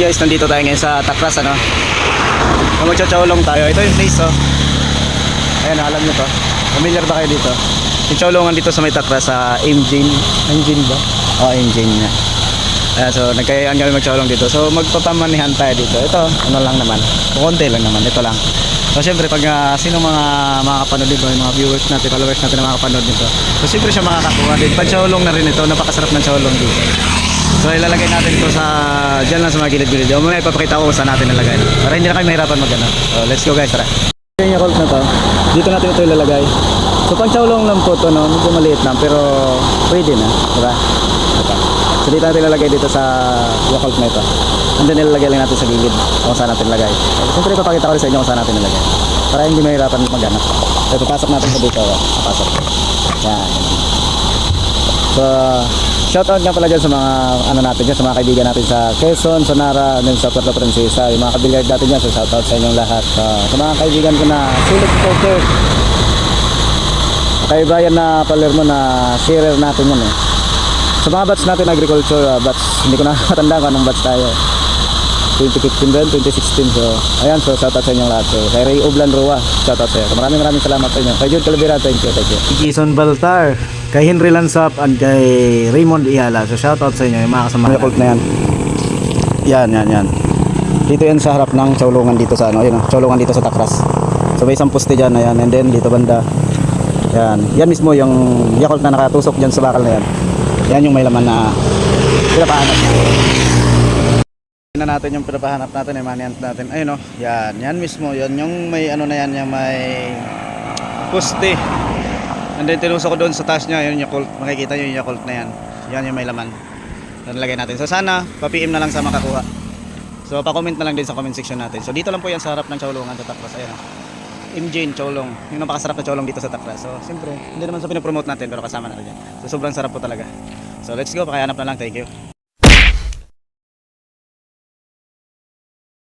guys, nandito tayo ngayon sa Takras ano. Magchachawlong tayo. Ito yung place oh. Ayan, alam nyo to. Familiar ba kayo dito? Yung chawlongan dito sa may Takras sa Engine. Engine ba? Oh, Engine nga. Ayan, so nagkayaan kami magchawlong dito. So magpapamanihan tayo dito. Ito, ano lang naman. Kukunti lang naman. Ito lang. So syempre pag uh, sino mga makakapanood dito, yung mga viewers natin, followers natin na makakapanood dito. So syempre siya makakakuha din. Pag-chawlong na rin ito. Napakasarap ng chawlong dito. So ilalagay natin ito sa dyan lang sa mga gilid-gilid. O mamaya ipapakita ko kung saan natin nilagay. Para hindi na kayo mahirapan mag-ano. So let's go guys, tara. Yung Yakult na to, dito natin ito ilalagay. So pang chowlong lang po to no, medyo maliit lang pero pwede na, di ba? Ito. So dito natin ilalagay dito sa Yakult na ito. And then ilalagay lang natin sa gilid kung saan natin ilagay. So, Siyempre ipapakita ko rin sa inyo kung saan natin ilagay. Para hindi mahirapan maghanap. So papasok natin sa dito. oh. Papasok. Yan. So, shoutout nga pala dyan sa mga ano natin dyan, sa mga kaibigan natin sa Quezon, Sonara, and then sa Puerto Princesa. Yung mga kabilyard natin dyan, so shoutout sa inyong lahat. So, sa mga kaibigan ko na sulit poker. Kay Brian na Palermo na sharer natin yan eh. Sa mga batch natin agriculture, uh, batch, hindi ko na matanda kung anong batch tayo. 2015 din, 2016. So, ayan, so shoutout sa inyong lahat. So, kay Ray Oblan Roa, shoutout sa iyo. So, maraming maraming salamat sa inyo. Kay Jude Calabira, thank you, thank you. Jason Baltar, kay Henry Lansap, and kay Raymond Iala. So, shoutout sa inyo, yung mga kasama. May na yan. Yan, yan, yan. Dito yan sa harap ng chawlungan dito sa ano, yun, oh, chawlungan dito sa Takras. So, may isang poste dyan, ayan, and then dito banda. Yan, yan mismo yung Yakult na nakatusok dyan sa bakal na yan. Yan yung may laman na pinapahanap na natin yung pinapahanap natin, yung maniant natin. Ayun o, yan, yan mismo, yan yung may ano na yan, yung may poste. And then tinusok ko doon sa taas niya, yun yung Yakult. Makikita nyo yung Yakult na yan. Yan yung may laman. Nalagay natin. So sana, pa-PM na lang sa makakuha. So pa-comment na lang din sa comment section natin. So dito lang po yan sa harap ng Chowlongan sa Takras. Ayan. Imjane Chowlong. Yung napakasarap na Chowlong dito sa Takras. So siyempre, hindi naman sa pinopromote natin pero kasama na rin yan. So sobrang sarap po talaga. So let's go, pakihanap na lang. Thank you.